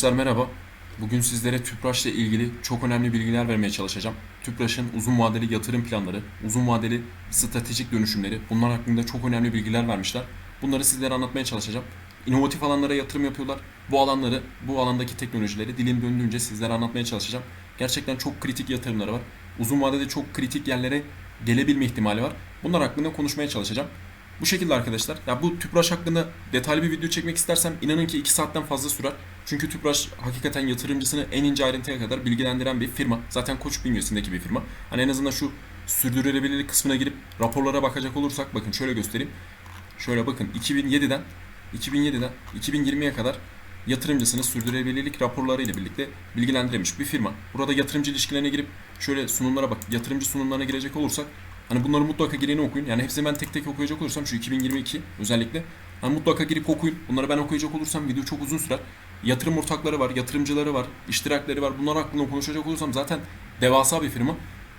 Arkadaşlar merhaba. Bugün sizlere TÜPRAŞ ile ilgili çok önemli bilgiler vermeye çalışacağım. TÜPRAŞ'ın uzun vadeli yatırım planları, uzun vadeli stratejik dönüşümleri, bunlar hakkında çok önemli bilgiler vermişler. Bunları sizlere anlatmaya çalışacağım. İnovatif alanlara yatırım yapıyorlar. Bu alanları, bu alandaki teknolojileri dilim döndüğünce sizlere anlatmaya çalışacağım. Gerçekten çok kritik yatırımları var. Uzun vadede çok kritik yerlere gelebilme ihtimali var. Bunlar hakkında konuşmaya çalışacağım. Bu şekilde arkadaşlar. Ya bu Tüpraş hakkında detaylı bir video çekmek istersem inanın ki 2 saatten fazla sürer. Çünkü Tüpraş hakikaten yatırımcısını en ince ayrıntıya kadar bilgilendiren bir firma. Zaten Koç bünyesindeki bir firma. Hani en azından şu sürdürülebilirlik kısmına girip raporlara bakacak olursak bakın şöyle göstereyim. Şöyle bakın 2007'den 2007'den 2020'ye kadar yatırımcısını sürdürülebilirlik raporları ile birlikte bilgilendirilmiş bir firma. Burada yatırımcı ilişkilerine girip şöyle sunumlara bak, yatırımcı sunumlarına girecek olursak hani bunları mutlaka gireni okuyun. Yani hepsini ben tek tek okuyacak olursam şu 2022 özellikle hani mutlaka girip okuyun. Bunları ben okuyacak olursam video çok uzun sürer. Yatırım ortakları var, yatırımcıları var, iştirakleri var. Bunlar hakkında konuşacak olursam zaten devasa bir firma.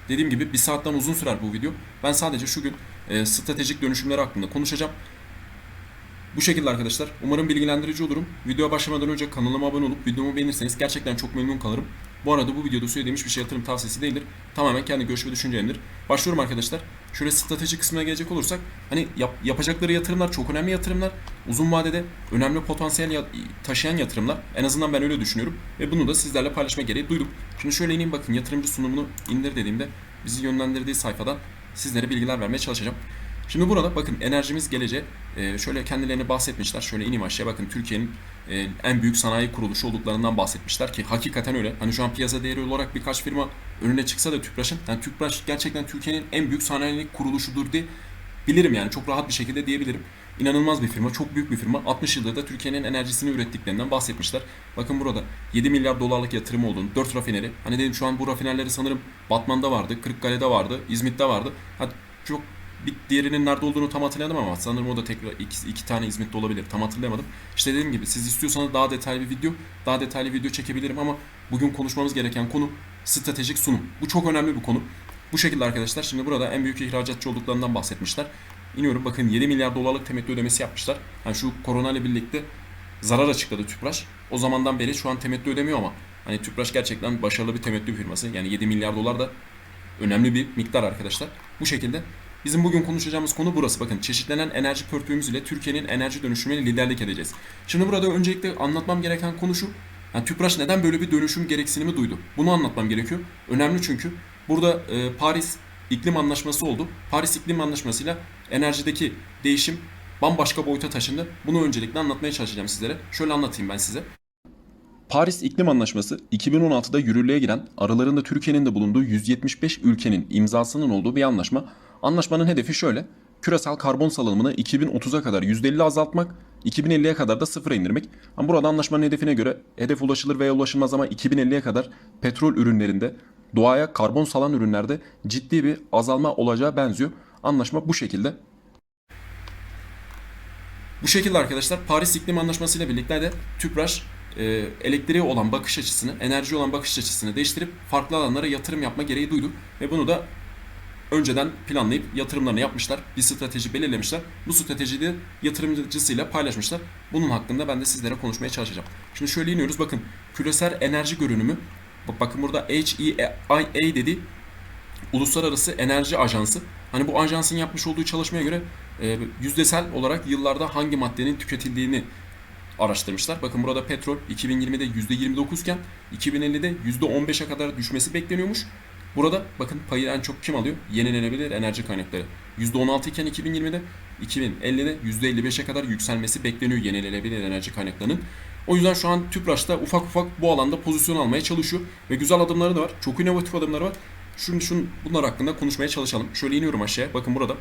Dediğim gibi bir saatten uzun sürer bu video. Ben sadece şu gün e, stratejik dönüşümler hakkında konuşacağım. Bu şekilde arkadaşlar. Umarım bilgilendirici olurum. Videoya başlamadan önce kanalıma abone olup videomu beğenirseniz gerçekten çok memnun kalırım. Bu arada bu videoda söylediğim hiçbir şey yatırım tavsiyesi değildir. Tamamen kendi görüş ve düşüncemdir. Başlıyorum arkadaşlar. Şöyle strateji kısmına gelecek olursak hani yap- yapacakları yatırımlar çok önemli yatırımlar. Uzun vadede önemli potansiyel ya- taşıyan yatırımlar. En azından ben öyle düşünüyorum. Ve bunu da sizlerle paylaşma gereği duydum. Şimdi şöyle ineyim bakın yatırımcı sunumunu indir dediğimde bizi yönlendirdiği sayfadan sizlere bilgiler vermeye çalışacağım. Şimdi burada bakın enerjimiz geleceği e, şöyle kendilerini bahsetmişler. Şöyle ineyim aşağıya bakın Türkiye'nin e, en büyük sanayi kuruluşu olduklarından bahsetmişler ki hakikaten öyle. Hani şu an piyasa değeri olarak birkaç firma önüne çıksa da Tüpraş'ın yani Tüpraş gerçekten Türkiye'nin en büyük sanayi kuruluşudur diye bilirim yani çok rahat bir şekilde diyebilirim. İnanılmaz bir firma, çok büyük bir firma. 60 yılda da Türkiye'nin enerjisini ürettiklerinden bahsetmişler. Bakın burada 7 milyar dolarlık yatırım olduğunu, 4 rafineri. Hani dedim şu an bu rafinerleri sanırım Batman'da vardı, Kırıkkale'de vardı, İzmit'te vardı. Ha, çok bir diğerinin nerede olduğunu tam hatırlayamadım ama sanırım o da tekrar iki, iki tane İzmit'te olabilir. Tam hatırlayamadım. İşte dediğim gibi siz istiyorsanız daha detaylı bir video, daha detaylı video çekebilirim ama bugün konuşmamız gereken konu stratejik sunum. Bu çok önemli bir konu. Bu şekilde arkadaşlar şimdi burada en büyük ihracatçı olduklarından bahsetmişler. İniyorum bakın 7 milyar dolarlık temettü ödemesi yapmışlar. Yani şu korona ile birlikte zarar açıkladı Tüpraş. O zamandan beri şu an temettü ödemiyor ama hani Tüpraş gerçekten başarılı bir temettü firması. Yani 7 milyar dolar da önemli bir miktar arkadaşlar. Bu şekilde Bizim bugün konuşacağımız konu burası. Bakın çeşitlenen enerji portföyümüz ile Türkiye'nin enerji dönüşümüne liderlik edeceğiz. Şimdi burada öncelikle anlatmam gereken konu şu. Yani Tüpraş neden böyle bir dönüşüm gereksinimi duydu? Bunu anlatmam gerekiyor. Önemli çünkü burada e, Paris iklim anlaşması oldu. Paris iklim anlaşmasıyla enerjideki değişim bambaşka boyuta taşındı. Bunu öncelikle anlatmaya çalışacağım sizlere. Şöyle anlatayım ben size. Paris İklim Anlaşması 2016'da yürürlüğe giren aralarında Türkiye'nin de bulunduğu 175 ülkenin imzasının olduğu bir anlaşma. Anlaşmanın hedefi şöyle. Küresel karbon salınımını 2030'a kadar %50 azaltmak, 2050'ye kadar da sıfıra indirmek. Ama burada anlaşmanın hedefine göre hedef ulaşılır veya ulaşılmaz ama 2050'ye kadar petrol ürünlerinde, doğaya karbon salan ürünlerde ciddi bir azalma olacağı benziyor. Anlaşma bu şekilde. Bu şekilde arkadaşlar Paris İklim Anlaşması ile birlikte de Tüpraş e, elektriğe olan bakış açısını, enerjiye olan bakış açısını değiştirip farklı alanlara yatırım yapma gereği duydu. Ve bunu da önceden planlayıp yatırımlarını yapmışlar. Bir strateji belirlemişler. Bu stratejiyi de yatırımcısıyla paylaşmışlar. Bunun hakkında ben de sizlere konuşmaya çalışacağım. Şimdi şöyle iniyoruz. Bakın küresel enerji görünümü. Bak- Bakın burada HEIA dedi. Uluslararası Enerji Ajansı. Hani bu ajansın yapmış olduğu çalışmaya göre e, yüzdesel olarak yıllarda hangi maddenin tüketildiğini araştırmışlar. Bakın burada petrol 2020'de %29 iken 2050'de %15'e kadar düşmesi bekleniyormuş. Burada bakın payı en çok kim alıyor? Yenilenebilir enerji kaynakları. %16 iken 2020'de 2050'de %55'e kadar yükselmesi bekleniyor yenilenebilir enerji kaynaklarının. O yüzden şu an Tüpraş da ufak ufak bu alanda pozisyon almaya çalışıyor ve güzel adımları da var. Çok inovatif adımları var. Şunu, şunu bunlar hakkında konuşmaya çalışalım. Şöyle iniyorum aşağıya. Bakın burada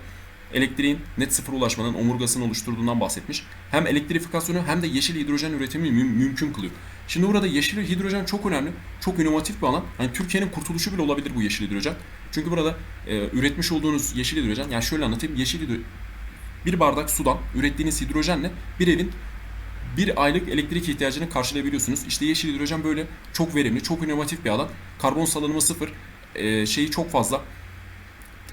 elektriğin net sıfır ulaşmanın omurgasını oluşturduğundan bahsetmiş. Hem elektrifikasyonu hem de yeşil hidrojen üretimini mü- mümkün kılıyor. Şimdi burada yeşil hidrojen çok önemli. Çok inovatif bir alan. Hani Türkiye'nin kurtuluşu bile olabilir bu yeşil hidrojen. Çünkü burada e, üretmiş olduğunuz yeşil hidrojen, yani şöyle anlatayım. Yeşil hidrojen, bir bardak sudan ürettiğiniz hidrojenle bir evin bir aylık elektrik ihtiyacını karşılayabiliyorsunuz. İşte yeşil hidrojen böyle çok verimli, çok inovatif bir alan. Karbon salınımı sıfır, e, şeyi çok fazla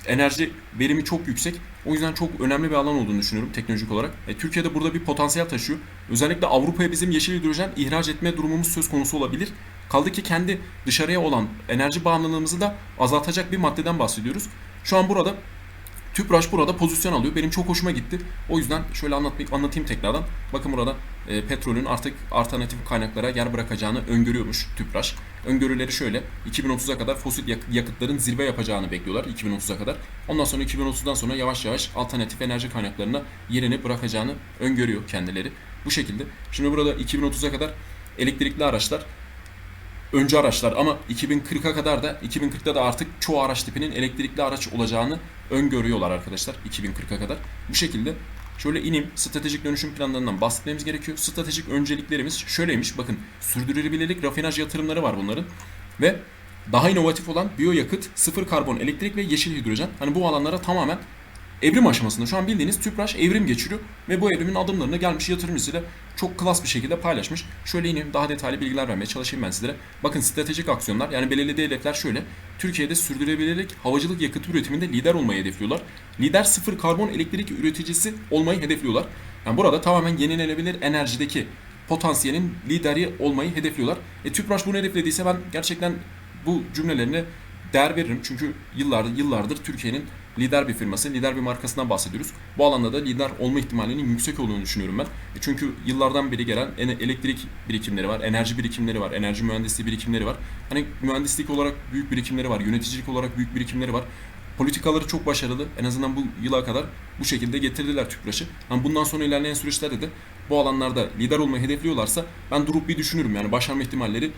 enerji verimi çok yüksek. O yüzden çok önemli bir alan olduğunu düşünüyorum teknolojik olarak. E, Türkiye'de burada bir potansiyel taşıyor. Özellikle Avrupa'ya bizim yeşil hidrojen ihraç etme durumumuz söz konusu olabilir. Kaldı ki kendi dışarıya olan enerji bağımlılığımızı da azaltacak bir maddeden bahsediyoruz. Şu an burada Tüpraş burada pozisyon alıyor. Benim çok hoşuma gitti. O yüzden şöyle anlatmayı anlatayım tekrardan. Bakın burada e, petrolün artık alternatif kaynaklara yer bırakacağını öngörüyormuş Tüpraş. Öngörüleri şöyle. 2030'a kadar fosil yak- yakıtların zirve yapacağını bekliyorlar 2030'a kadar. Ondan sonra 2030'dan sonra yavaş yavaş alternatif enerji kaynaklarına yerini bırakacağını öngörüyor kendileri. Bu şekilde. Şimdi burada 2030'a kadar elektrikli araçlar öncü araçlar ama 2040'a kadar da 2040'ta da artık çoğu araç tipinin elektrikli araç olacağını öngörüyorlar arkadaşlar 2040'a kadar. Bu şekilde şöyle ineyim stratejik dönüşüm planlarından bahsetmemiz gerekiyor. Stratejik önceliklerimiz şöyleymiş bakın sürdürülebilirlik rafinaj yatırımları var bunların ve daha inovatif olan biyoyakıt, sıfır karbon elektrik ve yeşil hidrojen. Hani bu alanlara tamamen evrim aşamasında. Şu an bildiğiniz Tüpraş evrim geçiriyor ve bu evrimin adımlarını gelmiş yatırımcısıyla çok klas bir şekilde paylaşmış. Şöyle ineyim daha detaylı bilgiler vermeye çalışayım ben sizlere. Bakın stratejik aksiyonlar yani belirlediği hedefler şöyle. Türkiye'de sürdürülebilirlik havacılık yakıt üretiminde lider olmayı hedefliyorlar. Lider sıfır karbon elektrik üreticisi olmayı hedefliyorlar. Yani burada tamamen yenilenebilir enerjideki potansiyelin lideri olmayı hedefliyorlar. E, Tüpraş bunu hedeflediyse ben gerçekten bu cümlelerine değer veririm. Çünkü yıllardır, yıllardır Türkiye'nin lider bir firması, lider bir markasından bahsediyoruz. Bu alanda da lider olma ihtimalinin yüksek olduğunu düşünüyorum ben. E çünkü yıllardan beri gelen elektrik birikimleri var, enerji birikimleri var, enerji mühendisliği birikimleri var. Hani mühendislik olarak büyük birikimleri var, yöneticilik olarak büyük birikimleri var. Politikaları çok başarılı. En azından bu yıla kadar bu şekilde getirdiler Tüpraş'ı. Yani bundan sonra ilerleyen süreçlerde de bu alanlarda lider olmayı hedefliyorlarsa ben durup bir düşünürüm. Yani başarma ihtimalleri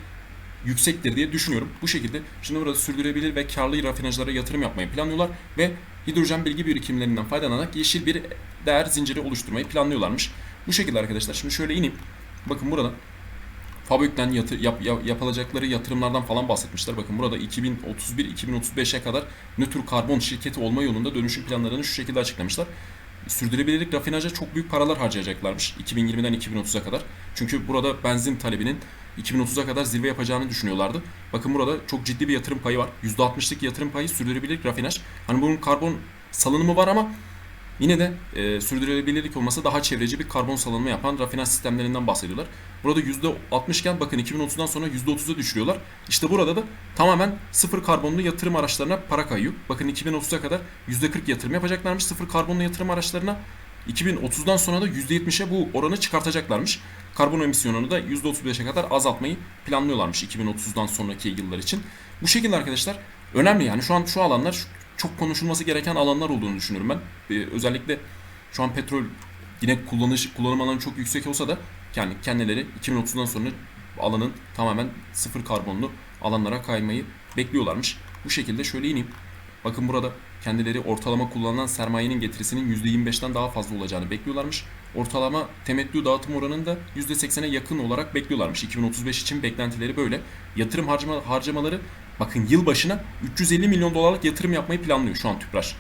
yüksektir diye düşünüyorum. Bu şekilde şimdi burada sürdürülebilir ve karlı rafinajlara yatırım yapmayı planlıyorlar ve hidrojen bilgi birikimlerinden faydalanarak yeşil bir değer zinciri oluşturmayı planlıyorlarmış. Bu şekilde arkadaşlar. Şimdi şöyle ineyim. Bakın burada Fabük'ten yatır, yap, yap- yapılacakları yatırımlardan falan bahsetmişler. Bakın burada 2031-2035'e kadar nötr karbon şirketi olma yolunda dönüşüm planlarını şu şekilde açıklamışlar. Sürdürülebilirlik rafinaja çok büyük paralar harcayacaklarmış 2020'den 2030'a kadar. Çünkü burada benzin talebinin 2030'a kadar zirve yapacağını düşünüyorlardı. Bakın burada çok ciddi bir yatırım payı var. %60'lık yatırım payı sürdürülebilirlik rafinaj. Hani bunun karbon salınımı var ama Yine de e, sürdürülebilirlik olması daha çevreci bir karbon salınımı yapan rafinaj sistemlerinden bahsediyorlar. Burada %60 iken bakın 2030'dan sonra %30'a düşürüyorlar. İşte burada da tamamen sıfır karbonlu yatırım araçlarına para kayıyor. Bakın 2030'a kadar %40 yatırım yapacaklarmış sıfır karbonlu yatırım araçlarına. 2030'dan sonra da %70'e bu oranı çıkartacaklarmış. Karbon emisyonunu da %35'e kadar azaltmayı planlıyorlarmış 2030'dan sonraki yıllar için. Bu şekilde arkadaşlar önemli yani şu an şu alanlar çok konuşulması gereken alanlar olduğunu düşünüyorum ben. Ee, özellikle şu an petrol yine kullanış kullanım alanı çok yüksek olsa da yani kendileri 2030'dan sonra alanın tamamen sıfır karbonlu alanlara kaymayı bekliyorlarmış. Bu şekilde şöyle ineyim. Bakın burada kendileri ortalama kullanılan sermayenin getirisinin %25'ten daha fazla olacağını bekliyorlarmış. Ortalama temettü dağıtım oranını da %80'e yakın olarak bekliyorlarmış. 2035 için beklentileri böyle. Yatırım harcama, harcamaları bakın yıl başına 350 milyon dolarlık yatırım yapmayı planlıyor şu an Tüpraş.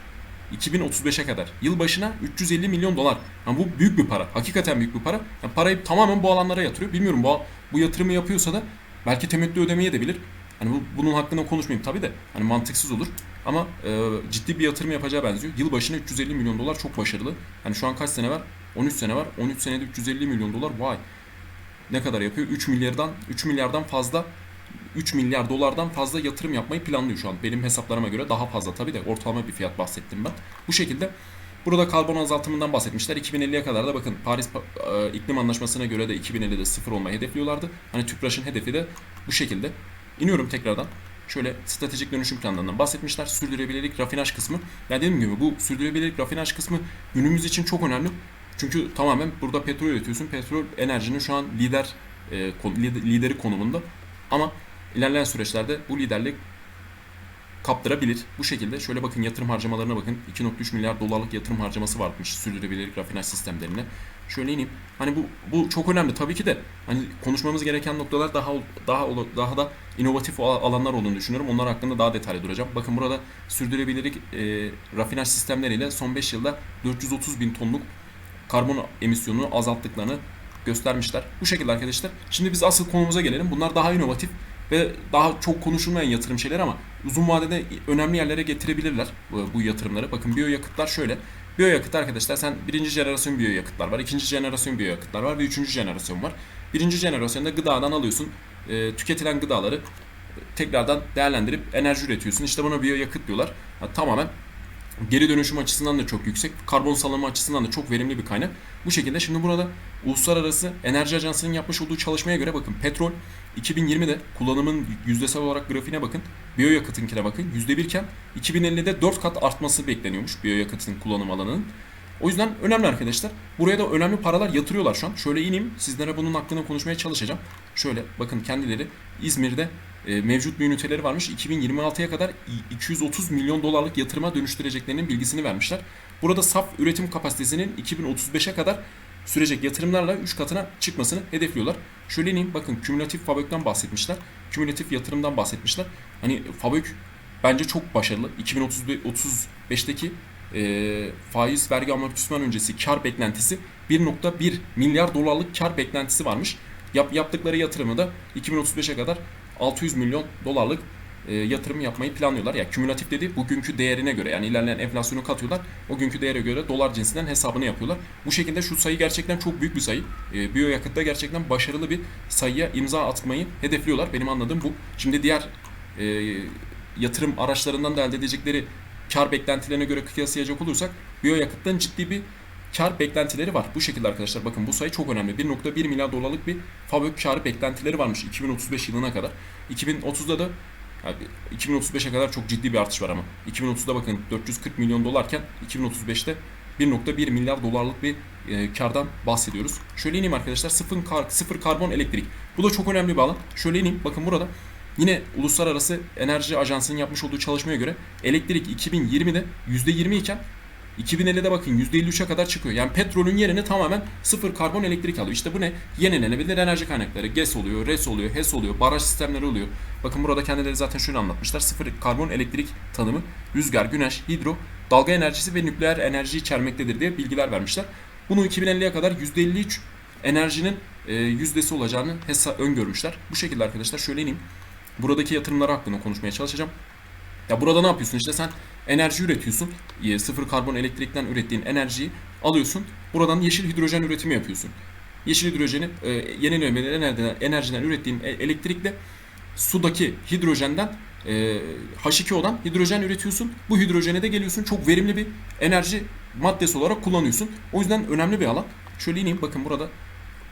2035'e kadar. Yıl başına 350 milyon dolar. Yani bu büyük bir para. Hakikaten büyük bir para. Yani parayı tamamen bu alanlara yatırıyor. Bilmiyorum bu, bu yatırımı yapıyorsa da belki temettü ödemeye de bilir. Hani bu, bunun hakkında konuşmayayım tabii de. Hani mantıksız olur. Ama e, ciddi bir yatırım yapacağı benziyor. Yıl başına 350 milyon dolar çok başarılı. Hani şu an kaç sene var? 13 sene var. 13 senede 350 milyon dolar. Vay. Ne kadar yapıyor? 3 milyardan 3 milyardan fazla 3 milyar dolardan fazla yatırım yapmayı planlıyor şu an. Benim hesaplarıma göre daha fazla tabii de ortalama bir fiyat bahsettim ben. Bu şekilde burada karbon azaltımından bahsetmişler. 2050'ye kadar da bakın Paris e, iklim anlaşmasına göre de 2050'de sıfır olmayı hedefliyorlardı. Hani TÜPRAŞ'ın hedefi de bu şekilde. İniyorum tekrardan. Şöyle stratejik dönüşüm planlarından bahsetmişler. Sürdürülebilirlik rafinaj kısmı. Yani dediğim gibi bu sürdürülebilirlik rafinaj kısmı günümüz için çok önemli. Çünkü tamamen burada petrol üretiyorsun. Petrol enerjinin şu an lider e, lideri konumunda. Ama ilerleyen süreçlerde bu liderlik kaptırabilir. Bu şekilde şöyle bakın yatırım harcamalarına bakın. 2.3 milyar dolarlık yatırım harcaması varmış sürdürülebilirlik rafinaj sistemlerine. Şöyle ineyim. Hani bu bu çok önemli tabii ki de. Hani konuşmamız gereken noktalar daha daha daha da inovatif al- alanlar olduğunu düşünüyorum. Onlar hakkında daha detaylı duracağım. Bakın burada sürdürülebilirlik e, rafinaj sistemleriyle son 5 yılda 430 bin tonluk karbon emisyonunu azalttıklarını göstermişler. Bu şekilde arkadaşlar. Şimdi biz asıl konumuza gelelim. Bunlar daha inovatif ve daha çok konuşulmayan yatırım şeyler ama uzun vadede önemli yerlere getirebilirler bu, yatırımları. Bakın biyoyakıtlar şöyle. Biyoyakıt arkadaşlar sen birinci jenerasyon biyoyakıtlar var, ikinci jenerasyon biyoyakıtlar var ve üçüncü jenerasyon var. Birinci jenerasyonda gıdadan alıyorsun, e, tüketilen gıdaları tekrardan değerlendirip enerji üretiyorsun. İşte buna biyoyakıt diyorlar. Ha, tamamen geri dönüşüm açısından da çok yüksek, karbon salımı açısından da çok verimli bir kaynak. Bu şekilde şimdi burada Uluslararası Enerji Ajansı'nın yapmış olduğu çalışmaya göre bakın petrol 2020'de kullanımın yüzdesel olarak grafiğine bakın. Biyoyakıtınkine bakın %1 iken 2050'de 4 kat artması bekleniyormuş biyoyakıtın kullanım alanının. O yüzden önemli arkadaşlar. Buraya da önemli paralar yatırıyorlar şu an. Şöyle ineyim sizlere bunun hakkında konuşmaya çalışacağım. Şöyle bakın kendileri İzmir'de mevcut bir üniteleri varmış. 2026'ya kadar 230 milyon dolarlık yatırıma dönüştüreceklerinin bilgisini vermişler. Burada saf üretim kapasitesinin 2035'e kadar sürecek yatırımlarla 3 katına çıkmasını hedefliyorlar. Şöyle ineyim bakın kümülatif fabökten bahsetmişler. Kümülatif yatırımdan bahsetmişler. Hani fabök bence çok başarılı. 2035'teki e, faiz vergi amortisman öncesi kar beklentisi 1.1 milyar dolarlık kar beklentisi varmış. Yap, yaptıkları yatırımı da 2035'e kadar 600 milyon dolarlık e, yatırım yapmayı planlıyorlar. Ya kümülatif dedi bugünkü değerine göre yani ilerleyen enflasyonu katıyorlar. O günkü değere göre dolar cinsinden hesabını yapıyorlar. Bu şekilde şu sayı gerçekten çok büyük bir sayı. E, biyoyakıtta gerçekten başarılı bir sayıya imza atmayı hedefliyorlar. Benim anladığım bu. Şimdi diğer e, yatırım araçlarından da elde edecekleri kar beklentilerine göre kıyaslayacak olursak biyoyakıttan ciddi bir kar beklentileri var. Bu şekilde arkadaşlar bakın bu sayı çok önemli. 1.1 milyar dolarlık bir fabrik kar beklentileri varmış 2035 yılına kadar. 2030'da da yani 2035'e kadar çok ciddi bir artış var ama. 2030'da bakın 440 milyon dolarken 2035'te 1.1 milyar dolarlık bir e, kardan bahsediyoruz. Şöyle ineyim arkadaşlar sıfır, kar, sıfır karbon elektrik. Bu da çok önemli bir alan. Şöyle ineyim bakın burada Yine Uluslararası Enerji Ajansı'nın yapmış olduğu çalışmaya göre elektrik 2020'de %20 iken 2050'de bakın %53'e kadar çıkıyor. Yani petrolün yerini tamamen sıfır karbon elektrik alıyor. İşte bu ne? Yenilenebilir enerji kaynakları. GES oluyor, RES oluyor, HES oluyor, baraj sistemleri oluyor. Bakın burada kendileri zaten şöyle anlatmışlar. Sıfır karbon elektrik tanımı rüzgar, güneş, hidro, dalga enerjisi ve nükleer enerji içermektedir diye bilgiler vermişler. Bunu 2050'ye kadar %53 enerjinin e, yüzdesi olacağını hesa öngörmüşler. Bu şekilde arkadaşlar şöyle ineyim. Buradaki yatırımlar hakkında konuşmaya çalışacağım. Ya burada ne yapıyorsun? İşte sen enerji üretiyorsun. E, Sıfır karbon elektrikten ürettiğin enerjiyi alıyorsun. Buradan yeşil hidrojen üretimi yapıyorsun. Yeşil hidrojeni e, yenilenebilir enerjiden, enerjiden ürettiğin e- elektrikle sudaki hidrojenden e, H2O'dan hidrojen üretiyorsun. Bu hidrojene de geliyorsun. Çok verimli bir enerji maddesi olarak kullanıyorsun. O yüzden önemli bir alan. Şöyle ineyim. Bakın burada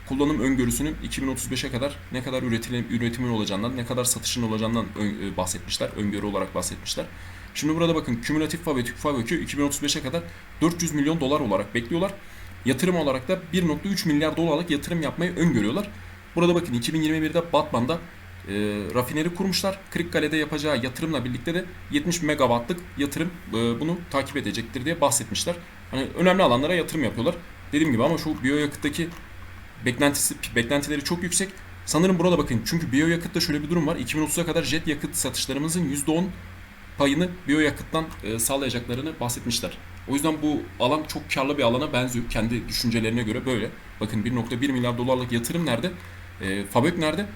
kullanım öngörüsünün 2035'e kadar ne kadar üretilim, üretimin olacağından, ne kadar satışın olacağından bahsetmişler. Öngörü olarak bahsetmişler. Şimdi burada bakın kümülatif FAB ve TÜK FABÖK'ü 2035'e kadar 400 milyon dolar olarak bekliyorlar. Yatırım olarak da 1.3 milyar dolarlık yatırım yapmayı öngörüyorlar. Burada bakın 2021'de Batman'da e, rafineri kurmuşlar. Kırıkkale'de yapacağı yatırımla birlikte de 70 megawattlık yatırım e, bunu takip edecektir diye bahsetmişler. Hani önemli alanlara yatırım yapıyorlar. Dediğim gibi ama şu biyoyakıttaki beklentisi beklentileri çok yüksek. Sanırım burada bakın çünkü biyoyakıtta şöyle bir durum var. 2030'a kadar jet yakıt satışlarımızın %10 payını biyoyakıttan e, sağlayacaklarını bahsetmişler. O yüzden bu alan çok karlı bir alana benziyor. Kendi düşüncelerine göre böyle. Bakın 1.1 milyar dolarlık yatırım nerede? E, Fabök nerede?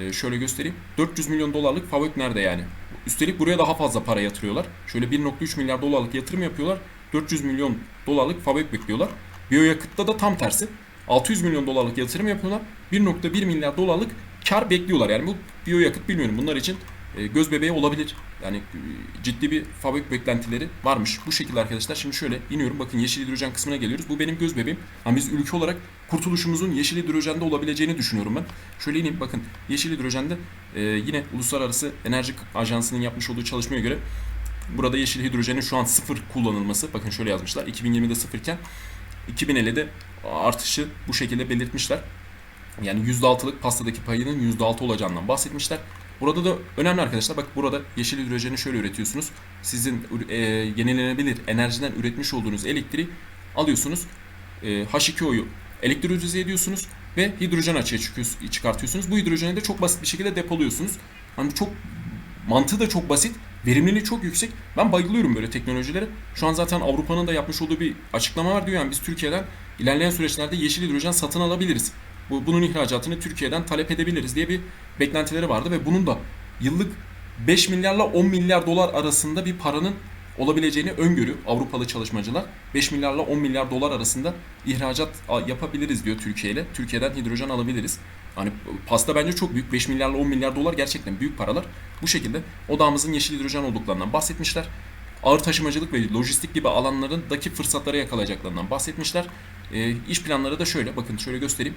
E, şöyle göstereyim. 400 milyon dolarlık Fabök nerede yani? Üstelik buraya daha fazla para yatırıyorlar. Şöyle 1.3 milyar dolarlık yatırım yapıyorlar. 400 milyon dolarlık Fabök bekliyorlar. Biyoyakıtta da tam tersi. 600 milyon dolarlık yatırım yapıyorlar. 1.1 milyar dolarlık kar bekliyorlar. Yani bu biyoyakıt bilmiyorum. Bunlar için göz bebeği olabilir. Yani e, ciddi bir fabrik beklentileri varmış. Bu şekilde arkadaşlar. Şimdi şöyle iniyorum. Bakın yeşil hidrojen kısmına geliyoruz. Bu benim göz bebeğim. Ama biz ülke olarak kurtuluşumuzun yeşil hidrojende olabileceğini düşünüyorum ben. Şöyle ineyim. Bakın yeşil hidrojende e, yine Uluslararası Enerji Ajansı'nın yapmış olduğu çalışmaya göre burada yeşil hidrojenin şu an sıfır kullanılması. Bakın şöyle yazmışlar. 2020'de sıfırken 2050'de artışı bu şekilde belirtmişler. Yani %6'lık pastadaki payının %6 olacağından bahsetmişler. Burada da önemli arkadaşlar bak burada yeşil hidrojeni şöyle üretiyorsunuz. Sizin e, yenilenebilir enerjiden üretmiş olduğunuz elektriği alıyorsunuz. E, H2O'yu elektrolize ediyorsunuz ve hidrojen açığa çıkartıyorsunuz. Bu hidrojeni de çok basit bir şekilde depoluyorsunuz. Hani çok mantığı da çok basit. Verimliliği çok yüksek. Ben bayılıyorum böyle teknolojilere. Şu an zaten Avrupa'nın da yapmış olduğu bir açıklama var diyor yani biz Türkiye'den ilerleyen süreçlerde yeşil hidrojen satın alabiliriz. Bu, bunun ihracatını Türkiye'den talep edebiliriz diye bir beklentileri vardı ve bunun da yıllık 5 milyarla 10 milyar dolar arasında bir paranın olabileceğini öngörüyor Avrupalı çalışmacılar. 5 milyarla 10 milyar dolar arasında ihracat yapabiliriz diyor Türkiye ile. Türkiye'den hidrojen alabiliriz. Hani pasta bence çok büyük. 5 milyarla 10 milyar dolar gerçekten büyük paralar. Bu şekilde odağımızın yeşil hidrojen olduklarından bahsetmişler. Ağır taşımacılık ve lojistik gibi alanlarındaki fırsatları yakalayacaklarından bahsetmişler. E, iş planları da şöyle. Bakın şöyle göstereyim.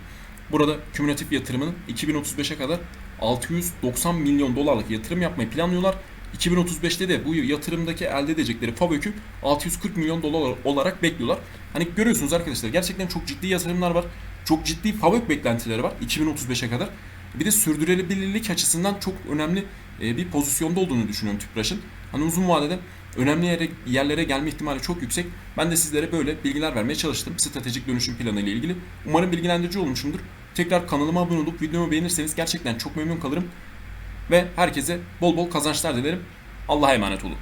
Burada kümülatif yatırımının 2035'e kadar 690 milyon dolarlık yatırım yapmayı planlıyorlar. 2035'te de bu yatırımdaki elde edecekleri FAVÖK'ü 640 milyon dolar olarak bekliyorlar. Hani görüyorsunuz arkadaşlar gerçekten çok ciddi yatırımlar var. Çok ciddi FAVÖK beklentileri var 2035'e kadar. Bir de sürdürülebilirlik açısından çok önemli e, bir pozisyonda olduğunu düşünüyorum Tüpraş'ın. Hani uzun vadede önemli yere, yerlere gelme ihtimali çok yüksek. Ben de sizlere böyle bilgiler vermeye çalıştım stratejik dönüşüm planı ile ilgili. Umarım bilgilendirici olmuşumdur. Tekrar kanalıma abone olup videomu beğenirseniz gerçekten çok memnun kalırım. Ve herkese bol bol kazançlar dilerim. Allah'a emanet olun.